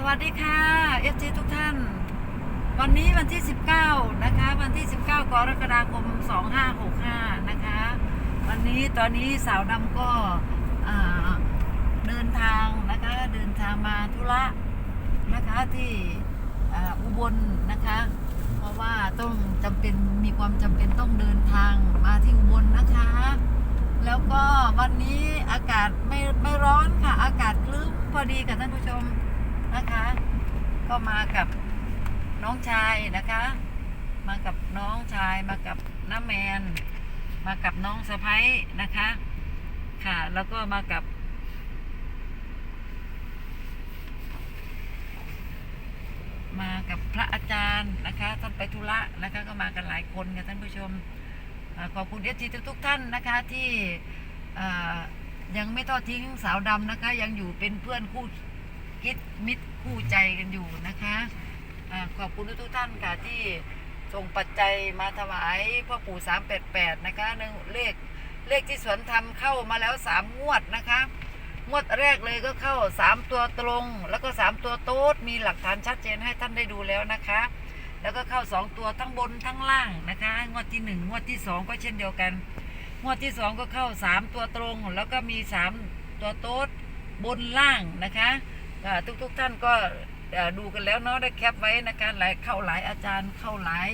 สวัสดีค่ะเอฟซีทุกท่าน วันนี้วันที่ 19 นะคะ วันที่ 19 กรกฎาคม 2565 นะคะ วันนี้ตอนนี้สาวดำก็เดินทางนะคะ เดินทางมาธุระนะคะที่ออุบลนะคะ เพราะว่าต้องจำเป็นมีความจำเป็นต้องเดินทางมาที่อุบลนะคะ แล้วก็วันนี้อากาศไม่ไม่ร้อนค่ะ อากาศคลึ้มพอดีกับท่านผู้ชม นะคะ ก็มากับน้องชายนะคะ มากับน้องชายมากับน้าแมน มากับน้องสะพ้ยนะคะ ค่ะ แล้วก็มากับ มากับพระอาจารย์นะคะท่านไปธุระนะคะ ก็มากันหลายคนค่ะท่านผู้ชมอขอบคุณเอฟซีทุกๆท่านนะคะที่ยังไม่ทอดทิ้งสาวดำนะคะ ยังอยู่เป็นเพื่อนคู่ คิดมิตรคู่ใจกันอยู่นะคะอาขอบคุณทุกท่านค่ะที่ส่งปัจจัยมาถวายพ่อปู่สามแปดแปดนะคะหนึ่งเลขเลขที่สวนธรรมเข้ามาแล้วสามงวดนะคะ งวดแรกเลยก็เข้าสามตัวตรง แล้วก็สามตัวโต๊ดมีหลักฐานชัดเจนให้ท่านได้ดูแล้วนะคะ แล้วก็เข้าสองตัวทั้งบนทั้งล่างนะคะ งวดที่หนึ่งงวดที่สองก็เช่นเดียวกัน งวดที่สองก็เข้าสามตัวตรง แล้วก็มีสามตัวโต๊ดบนล่างนะคะ ทุกๆทท่านก็ดูกันแล้วเนาะได้แคปไว้นะคะหลายเข้าหลายอาจารย์เข้าหลาย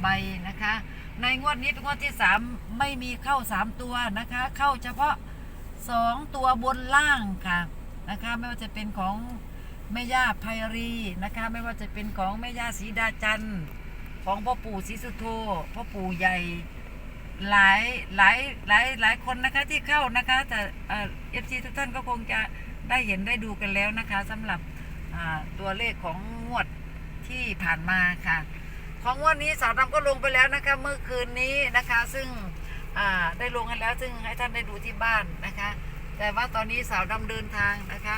ใบนะคะ ในงวดนี้เป็นงวดที่สามไม่มีเข้าสามตัวนะคะ เข้าเฉพาะสองตัวบนล่างค่ะนะคะไม่ว่าจะเป็นของแม่ย่าไพรีนะคะ ไม่ว่าจะเป็นของแม่ย่าศรีดาจันทร์ของพ่อปู่ศรีสุโธพ่อปู่ใหญ่หลายหลายหลายหลายคนนะคะที่เข้านะคะแต่เอฟซีทุกท่านก็คงจะ ได้เห็นได้ดูกันแล้วนะคะสำหรับตัวเลขของงวดที่ผ่านมาค่ะ ของงวดนี้สาวดำก็ลงไปแล้วนะคะเมื่อคืนนี้นะคะ ซึ่งได้ลงให้แล้วซึ่งให้ท่านได้ดูที่บ้านนะคะ แต่ว่าตอนนี้สาวดำเดินทางนะคะ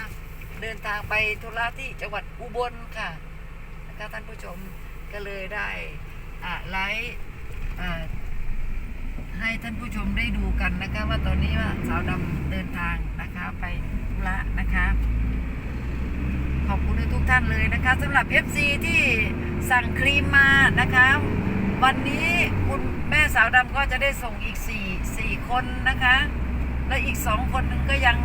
เดินทางไปธุระที่จังหวัดอุบลค่ะนะคะท่านผู้ชมก็เลยได้ไลฟ์ให้ท่านผู้ชมได้ดูกันนะคะว่าตอนนี้ว่าสาวดำเดินทางนะคะไป ธุระนะคะ ขอบคุณทุกท่านเลยนะคะสำหรับ FC ที่สั่งครีมมานะคะ วันนี้คุณแม่สาวดำก็จะได้ส่งอีก4 4คนนะคะ และอีก 2 คนหนึงก็ยัง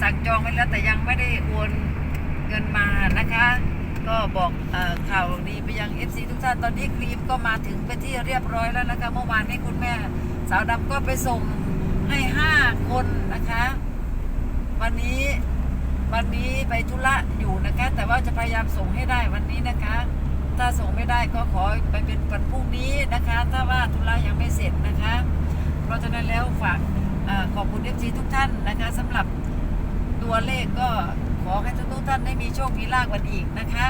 สั่งจองไว้แล้วแต่ยังไม่ได้โอนเงินมานะคะ ก็บอกอข่าวดีไปยัง FC ทุกท่านตอนนี้ครีมก็มาถึงไปที่เรียบร้อยแล้วนะคะ เมื่อวานนี้คุณแม่สาวดำก็ไปส่งให้ 5 คนนะคะ วันนี้วันนี้ไปธุระอยู่นะคะ แต่ว่าจะพยายามส่งให้ได้วันนี้นะคะ ถ้าส่งไม่ได้ก็ขอไปเป็นวันพรุ่งนี้นะคะ ถ้าว่าธุระยังไม่เสร็จนะคะ เพราะฉะนั้นแล้วฝากอขอบคุณเอฟซีทุกท่านนะคะสำหรับตัวเลขก็ขอให้ทุกท่านได้มีโชคมีลาภกันอีกนะคะ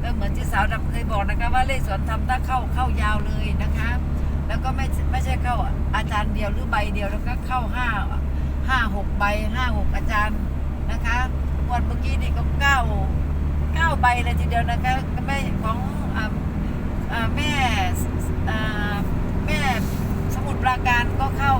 แล้วเหมือนที่สาวดำเคยบอกนะคะว่าเลขสวนธรรมถ้าเข้าเข้ายาวเลยนะคะ แล้วก็ไม่ไม่ใช่เข้าอาจารย์เดียวหรือใบเดียวแล้วก็เข้าห้า ห้าหกใบห้าหกอาจารย์นะคะวันเมื่อกี้นี่ก็เก้าเก้าใบเลยทีเดียวนะคะแม่ของอแม่แม่สมุดปราการก็เข้า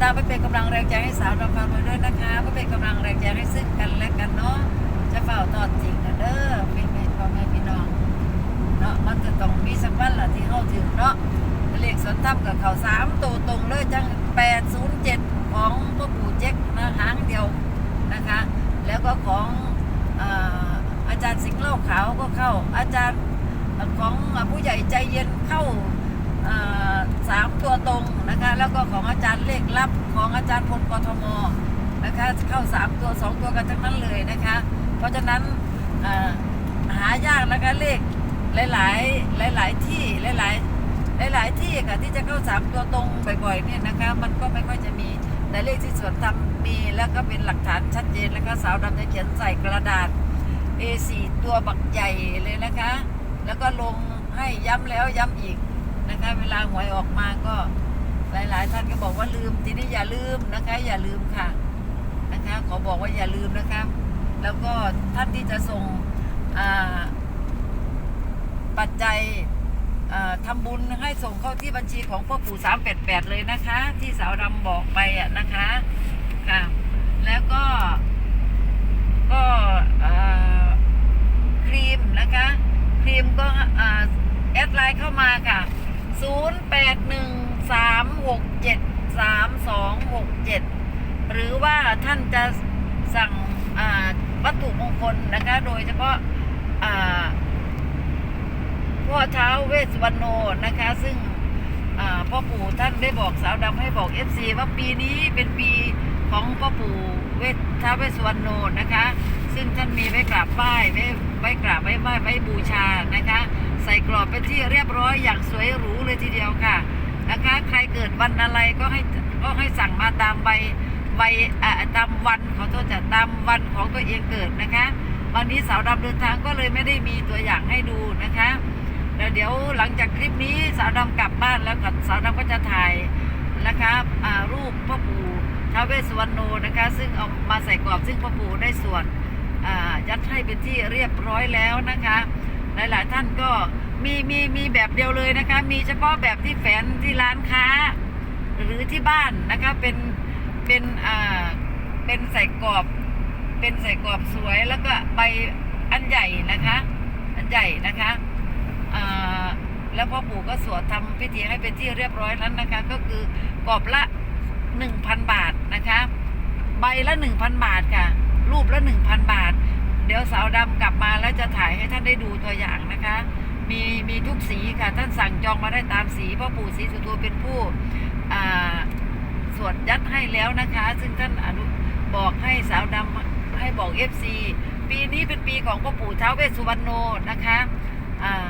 ตามไปเป็นกำลังแรงใจให้สาวดำฟังไปด้วยนะคะเพื่อเป็นกำลังแรงใจให้ซึ่งกันและกันเนาะจะเฝ้าตอดจริงกันเด้อเป็นแม่พ่อแม่พี่น้องเนาะมันจะต้องมีสักวันละที่เข้าถึงเนาะเลขสนธรรมกับเขาสามตัวตรงเลยจัง807ของพ่อปู่เจ๊กนะหางเดียวนะคะ แล้วก็ของอาจารย์สิงห์เล่าขาวก็เข้าอาจารย์ของผู้ใหญ่ใจเย็นเข้าอ่า สามตัวตรงนะคะ แล้วก็ของอาจารย์เลขลับของอาจารย์พลกทมนะคะ เข้าสามตัวสองตัวกันทั้งนั้นเลยนะคะ เพราะฉะนั้นาหายากนะคะเลขหลาย ๆ หลาย ๆ ที่หลาย ๆหลาย ๆ ที่ค่ะที่จะเข้าสามตัวตรงบ่อยๆเนี่ยนะคะ มันก็ไม่ค่อยจะมีแต่เลขที่สวนทำมีแล้วก็เป็นหลักฐานชัดเจนแล้วก็สาวดำจะเขียนใส่กระดาษ A4 ตัวบักใหญ่เลยนะคะ แล้วก็ลงให้ย้ำแล้วย้ำอีก นะคะ เวลาหวยออกมาก็หลาย ๆ ท่านก็บอกว่าลืม ทีนี้อย่าลืมนะคะ อย่าลืมค่ะนะคะ ขอบอกว่าอย่าลืมนะคะ แล้วก็ท่านที่จะส่งปัจจัยอ่าทำบุญให้ส่งเข้าที่บัญชีของพ่อปู่388เลยนะคะ ที่สาวดำบอกไปอะนะคะค่ะแล้วก็ก็อ่าครีมนะคะ ครีมก็อ่าแอดไลน์เข้ามาค่ะ 0813673267หรือว่าท่านจะสั่งวัตถุมงคลนะคะ โดยเฉพาะพ่อเท้าเวสุวรรณโนนะคะ ซึ่งพ่อปู่ท่านได้บอกสาวดำให้บอก FC ว่าปีนี้เป็นปีของพ่อปู่เวสท้าเวสสุวรรณโนนะคะ ซึ่งท่านมีไว้กราบไหว้ไว้ไว้กราบไว้ไหว้ไว้บูชานะคะ ใส่กรอบเป็นที่เรียบร้อยอย่างสวยหรูเลยทีเดียวค่ะนะคะ ใครเกิดวันอะไรก็ให้ก็ให้สั่งมาตามใบใบอ่าตามวันขอโทษจะตามวันของตัวเองเกิดนะคะ วันนี้สาวดำเดินทางก็เลยไม่ได้มีตัวอย่างให้ดูนะคะแล้วเดี๋ยวหลังจากคลิปนี้สาวดำกลับบ้านแล้วกับสาวดำก็จะถ่ายนะคะรูปพ่อปู่ท้าวเวสสุวรรณโนนะคะ ซึ่งเอามาใส่กรอบซึ่งพ่อปู่ได้ส่วน ยัดให้เป็นที่เรียบร้อยแล้วนะคะ หลายๆท่านก็มีมีมีแบบเดียวเลยนะคะ มีเฉพาะแบบที่แฝนที่ร้านค้า หรือที่บ้านนะคะเป็นเป็นอ่าเป็นใส่กรอบ เป็นใส่กรอบสวยแล้วก็ใบอันใหญ่นะคะ อันใหญ่นะคะอ่าแล้วพ่อปู่ก็สวดทำพิธีให้เป็นที่เรียบร้อยนั้นนะคะ ก็คือกรอบละหนึ่งพันบาทนะคะ ใบละหนึ่งพันบาทค่ะ รูปละหนึ่งพันบาท เดี๋ยวสาวดำกลับมาแล้วจะถ่ายให้ท่านได้ดูตัวอย่างนะคะ มีมีทุกสีค่ะ ท่านสั่งจองมาได้ตามสีพ่อปู่ศรีสุโธเป็นผู้อ่าสวดยัดให้แล้วนะคะ ซึ่งท่านอนุบอกให้สาวดำให้บอกเอฟซีปีนี้เป็นปีของพ่อปู่ท้าวเวสสุวรรณโนนะคะอ่า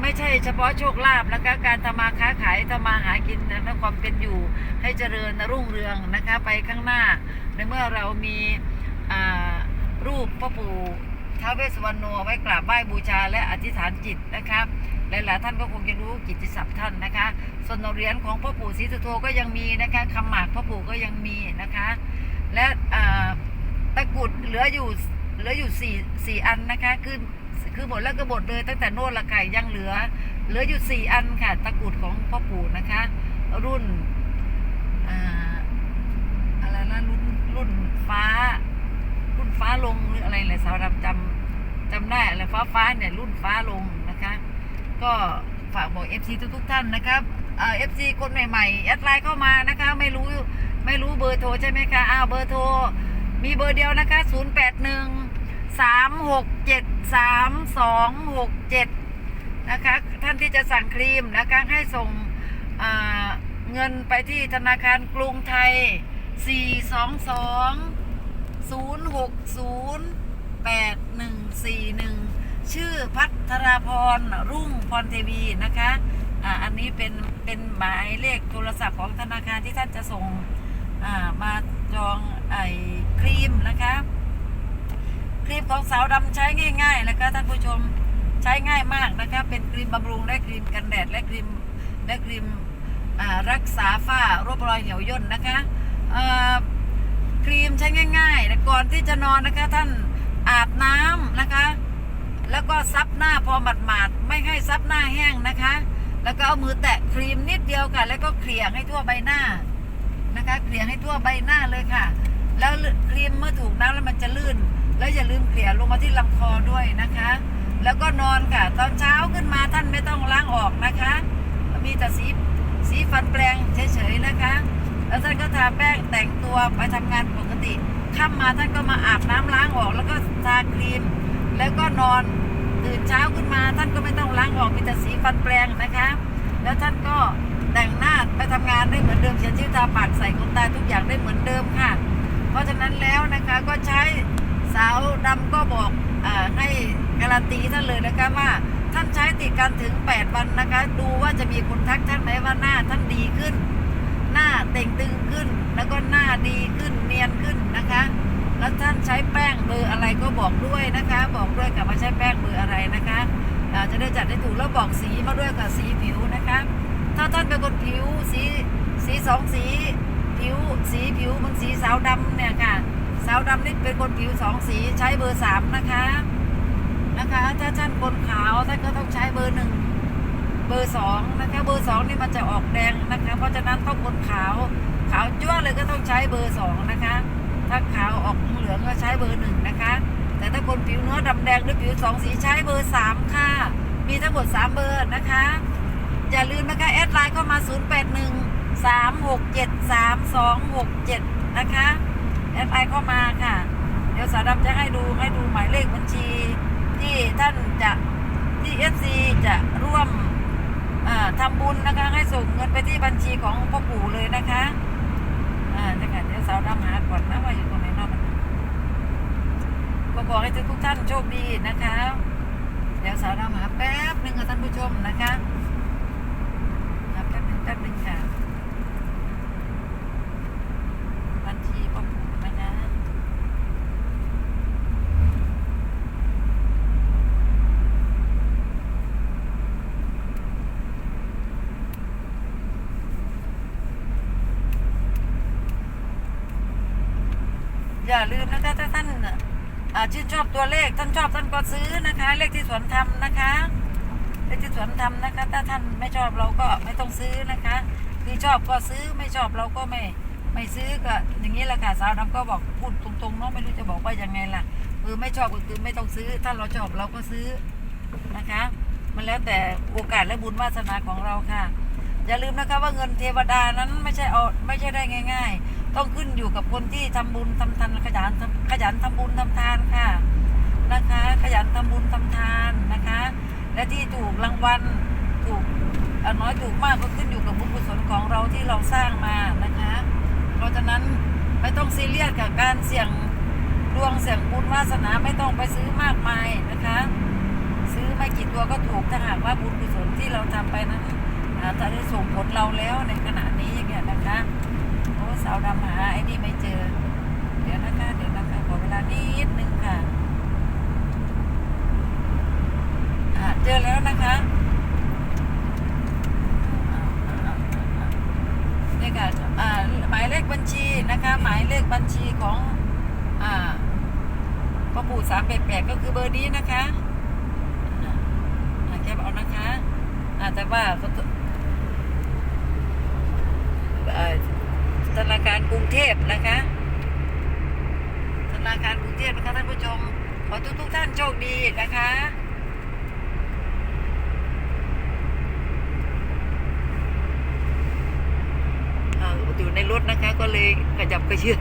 ไม่ใช่เฉพาะโชคลาภนะคะ การทำมาค้าขายทำมาหากินและความเป็นอยู่ให้เจริญรุ่งเรืองนะคะ ไปข้างหน้า ในเมื่อเรามี รูปพ่อปู่ท้าวเวสสุวรรณโนไว้กราบไหว้บูชาและอธิษฐานจิตนะคะหลายๆท่านก็คงจะรู้กิตติศัพท์ท่านนะคะ ส่วนเหรียญของพ่อปู่ศรีสุโธก็ยังมีนะคะคำหมากพ่อปู่ก็ยังมีนะคะ และตะกุดเหลืออยู่เหลืออยู่สี่สี่อันนะคะคือคือหมดแล้วก็หมดเลยตั้งแต่โน่นละไก่ยังเหลือ เหลืออยู่สี่อันค่ะ ตะกุดของพ่อปู่นะคะ รุ่นอ่าอะไรนะรุ่นรุ่นฟ้า รุ่น ฟ้าลงหรืออะไรเลยสาวดำจำจำได้อะไรฟ้าฟ้าเนี่ยรุ่นฟ้าลงนะคะ ก็ฝากบอก FC ทุกทุกท่านนะครับเอ่อฟซีคนใหม่ๆแอดไลน์เข้ามานะคะ ไม่รู้ไม่รู้เบอร์โทรใช่ไหมคะอ้าวเบอร์โทรมีเบอร์เดียวนะคะ 0 8 1 3 6 7 3 2 6 7 นะคะ ท่านที่จะสั่งครีมนะคะ ให้ส่งเงินไปที่ธนาคารกรุงไทย 422 0608141 ชื่อพัทราพรรุ่งพรเทวีนะคะอ่าอันนี้เป็นเป็นหมายเลขโทรศัพท์ของธนาคารที่ท่านจะส่งอ่ามาจองไอ้ครีมนะคะครีมของสาวดำใช้ง่าย ๆ นะคะท่านผู้ชมใช้ง่ายมากนะคะเป็นครีมบำรุงและครีมกันแดดและครีมและครีมรักษาฝ้ารบรอยเหี่ยวย่นนะคะ ครีมใช้ง่ายๆแต่ก่อนที่จะนอนนะคะ ท่านอาบน้ำนะคะ แล้วก็ซับหน้าพอหมาดๆไม่ให้ซับหน้าแห้งนะคะ แล้วก็เอามือแตะครีมนิดเดียวค่ะ แล้วก็เกลี่ยให้ทั่วใบหน้านะคะเกลี่ยให้ทั่วใบหน้าเลยค่ะ แล้วครีมเมื่อถูกน้ำแล้วมันจะลื่น แล้วอย่าลืมเกลี่ยลงมาที่ลำคอด้วยนะคะ แล้วก็นอนค่ะ ตอนเช้าขึ้นมาท่านไม่ต้องล้างออกนะคะ มีแต่สีสีฟันแปลงเฉยๆนะคะ แล้วท่านก็ทาแป้งแต่งตัวไปทำงานปกติค่ำมาท่านก็มาอาบน้ำล้างออก แล้วก็ทาครีม แล้วก็นอนตื่นเช้าขึ้นมา ท่านก็ไม่ต้องล้างออกมีแต่สีฟันแปลงนะคะ แล้วท่านก็แต่งหน้าไปทำงานได้เหมือนเดิมเขียนชื่อทาปากใส่ขนตาทุกอย่างได้เหมือนเดิมค่ะ เพราะฉะนั้นแล้วนะคะก็ใช้สาวดำก็บอกอให้การันตีท่านเลยนะคะว่าท่านใช้ติดกันถึง 8 วันนะคะ ดูว่าจะมีคนทักท่านไหมว่าหน้าท่านดีขึ้น หน้าเต่งตึงขึ้น แล้วก็หน้าดีขึ้นเนียนขึ้นนะคะ แล้วท่านใช้แป้งเบอร์อะไรก็บอกด้วยนะคะ บอกด้วยกับว่าใช้แป้งเบอร์อะไรนะคะจะได้จัดให้ถูกแล้วบอกสีมาด้วยกับสีผิวนะคะ ถ้าท่านเป็นคนผิวสีสีสองสีผิวสีผิวมันสีสาวดำเนี่ยค่ะสาวดำนี่เป็นคนผิวสองสีใช้เบอร์สามนะคะนะคะ ถ้าท่านคนขาวท่านก็ต้องใช้เบอร์หนึ่ง บอร์สองนะคะเบอร์สองนี่มันจะออกแดงนะคะ เพราะฉะนั้นต้องคนขาวขาวจ้วเลยก็ต้องใช้เบอร์สองนะคะ ถ้าขาวออกเหลืองก็ใช้เบอร์หนึ่งนะคะ แต่ถ้าคนผิวเนื้อดำแดงหรือผิวสองสีใช้เบอร์สามค่ะ มีทั้งหมดสามเบอร์นะคะ อย่าลืมนะคะแอดไลน์เข้ามา 0 8 1 3 6 7 3 2 6 7 นะคะแอดไลน์เข้ามาค่ะ เดี๋ยวสาวดำจะให้ดูให้ดูหมายเลขบัญชี ที่ท่านจะที่ FC จะร่วม ทำทำบุญนะคะ ให้ส่งเงินไปที่บัญชีของพ่อปู่เลยนะคะอ่าเดี๋ยวก่อนเดี๋ยวสาวดำหาก่อนนะว่าอยู่ตรงไหนเนอกมันก็ขอให้ทุกท่านโชคดีนะคะ เดี๋ยวสาวดำหาแป๊บหนึ่งค่ะท่านผู้ชมนะคะแป๊บหนึ่งแป๊บหนึ่งค่ะ บัญชีพ่อปู่ไหมนะ อย่าลืมนะคะถ้าท่านชื่นชอบตัวเลขท่านชอบท่านก็ซื้อนะคะ เลขที่สวนธรรมนะคะเลขที่สวนธรรมนะคะ ถ้าท่านไม่ชอบเราก็ไม่ต้องซื้อนะคะคือชอบก็ซื้อไม่ชอบเราก็ไม่ไม่ซื้อก็อย่างนี้แหละค่ะสาวดำก็บอกพูดตรงๆเนาะไม่รู้จะบอกว่ายังไงล่ะคือไม่ชอบก็คือไม่ต้องซื้อ ถ้าเราชอบเราก็ซื้อนะคะ มันแล้วแต่โอกาสและบุญวาสนาของเราค่ะ อย่าลืมนะคะว่าเงินเทวดานั้นไม่ใช่เอาไม่ใช่ได้ง่าย ๆ ต้องขึ้นอยู่กับคนที่ทำบุญทำทานขยันทำขยันทำบุญทำทานค่ะนะคะ ขยันทำบุญทำทานนะคะ และที่ถูกรางวัลถูกน้อยถูกมากก็ขึ้นอยู่กับบุญกุศลของเราที่เราสร้างมานะคะ เพราะฉะนั้นไม่ต้องซีเรียสกับการเสี่ยงดวงเสี่ยงบุญวาสนาไม่ต้องไปซื้อมากมายนะคะ ซื้อไม่กี่ตัวก็ถูกถ้าหากว่าบุญกุศลที่เราทำไปนั้นอาจจะได้ส่งผลเราแล้วในขณะนี้อย่างเงี้ยนะคะ โอ้สาวดำหาไอ้นี่ไม่เจอ เดี๋ยวนะคะ เดี๋ยวนะคะขอเวลานิดนึงค่ะอ่าเจอแล้วนะคะนี่ค่ะอ่าหมายเลขบัญชีนะคะ หมายเลขบัญชีของ อ่าพ่อปู่สามแปดแปดก็คือเบอร์นี้นะคะอ่าอ่าแคปเอานะคะอ่า แต่ว่าธนาคารกรุงเทพนะคะ ธนาคารกรุงเทพนะคะท่านผู้ชม ขอทุกทุกท่านโชคดีนะคะอยู่ในรถนะคะก็เลยขยับกระเชือ